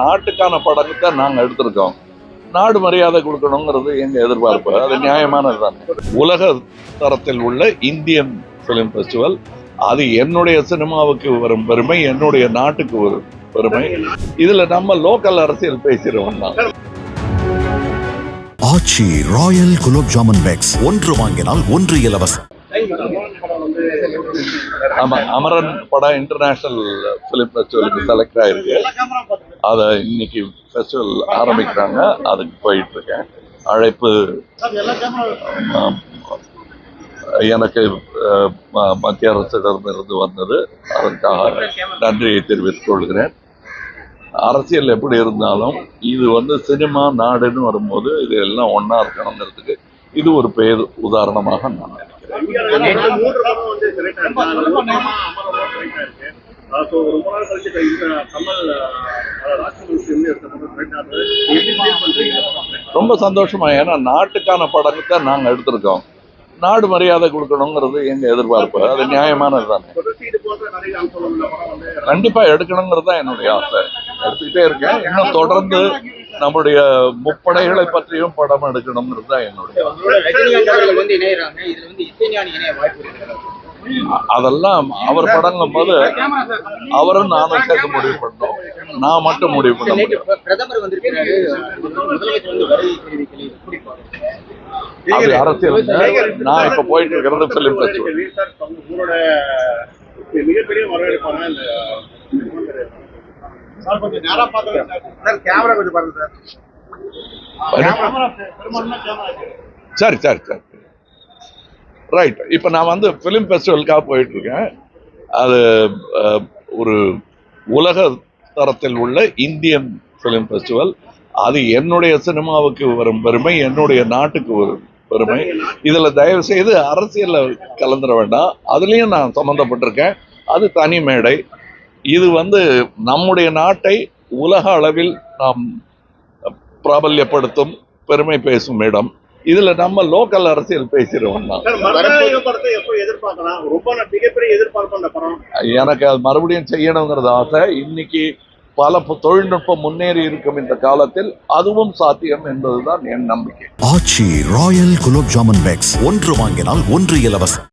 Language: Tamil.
நாட்டுக்கான படத்தை நாங்கள் எடுத்திருக்கோம். நாடு மரியாதை கொடுக்கணுங்கிறது எங்கள் எதிர்பார்ப்பு. அது நியாயமானது தானே. உலக தரத்தில் உள்ள இந்தியன் ஃபிலிம் ஃபெஸ்டிவல் அது என்னுடைய சினிமாவுக்கு வரும் பெருமை என்னுடைய நாட்டுக்கு வரும் பெருமை. இதுல நம்ம லோக்கல் அரசியல் பேசிடுவோம் தான். ஆச்சி ராயல் குலோப் ஜாமுன் பேக்ஸ் ஒன்று வாங்கினால் ஒன்று இலவசம். ஆமா அமரன் படம் இன்டர்நேஷனல் பிலிம் ஃபெஸ்டிவலுக்கு செலக்ட் ஆயிருக்கு. அதை இன்னைக்கு ஃபெஸ்டிவல் ஆரம்பிக்கிறாங்க. அதுக்கு போயிட்டு இருக்கேன் அழைப்பு எனக்கு மத்திய அரசிடமிருந்து வந்தது. அதற்காக நன்றியை தெரிவித்துக் கொள்கிறேன். அரசியல் எப்படி இருந்தாலும் இது வந்து சினிமா நாடுன்னு வரும்போது இது எல்லாம் ஒன்றா இருக்கணுங்கிறதுக்கு இது ஒரு பேர் உதாரணமாக நான் ரொம்ப சந்தோஷமா. ஏன்னா நாட்டுக்கான படத்தை நாங்கள் எடுத்திருக்கோம். நாடு மரியாதை கொடுக்கணுங்கிறது எங்க எதிர்பார்ப்பு. அது நியாயமானது தானே. கண்டிப்பா எடுக்கணுங்கிறது தான் என்னுடைய ஆசை. எடுத்துக்கிட்டே இருக்கேன். இன்னும் தொடர்ந்து நம்முடைய முப்படைகளை பற்றியும் படம் எடுக்கணுங்கிறது தான் என்னுடைய அதெல்லாம் அவர் படங்கும் போது அவரும் நானும் சேர்த்து முடிவு பண்ணோம். நான் மட்டும் முடிவு பண்ண முடியும் அது அரசியல் நான் இப்ப போயிட்டு இருக்கிறது பிலிம் ஃபெஸ்டிவல் மிகப்பெரிய வரவேற்பான இந்த சார் கொஞ்சம் நேரா பார்த்து சார். கேமரா கொஞ்சம் பாருங்க சார். சரி சரி சரி ரைட் இப்போ நான் வந்து ஃபிலிம் ஃபெஸ்டிவலுக்காக போயிட்டு இருக்கேன் அது ஒரு உலக தரத்தில் உள்ள இந்தியன் ஃபிலிம் ஃபெஸ்டிவல் அது என்னுடைய சினிமாவுக்கு வரும் பெருமை என்னுடைய நாட்டுக்கு வரும் பெருமை. இதுல தயவு செய்து அரசியல்ல கலந்துட வேண்டாம். அதுலயும் நான் சம்மந்தப்பட்டிருக்கேன் அது தனி மேடை. இது வந்து நம்முடைய நாட்டை உலக அளவில் நாம் பிராபல்யப்படுத்தும் பெருமை பேசும் இடம். இதுல நம்ம லோக்கல் அரசியல் பேசிடுவோம் எனக்கு அது மறுபடியும் செய்யணுங்கிறது ஆசை. இன்னைக்கு பல தொழில்நுட்பம் முன்னேறி இருக்கும் இந்த காலத்தில் அதுவும் சாத்தியம் என்பதுதான் என் நம்பிக்கை. Aachi royal gulab jamun packs. ஒன்று வாங்கினால் ஒன்று இலவசம்.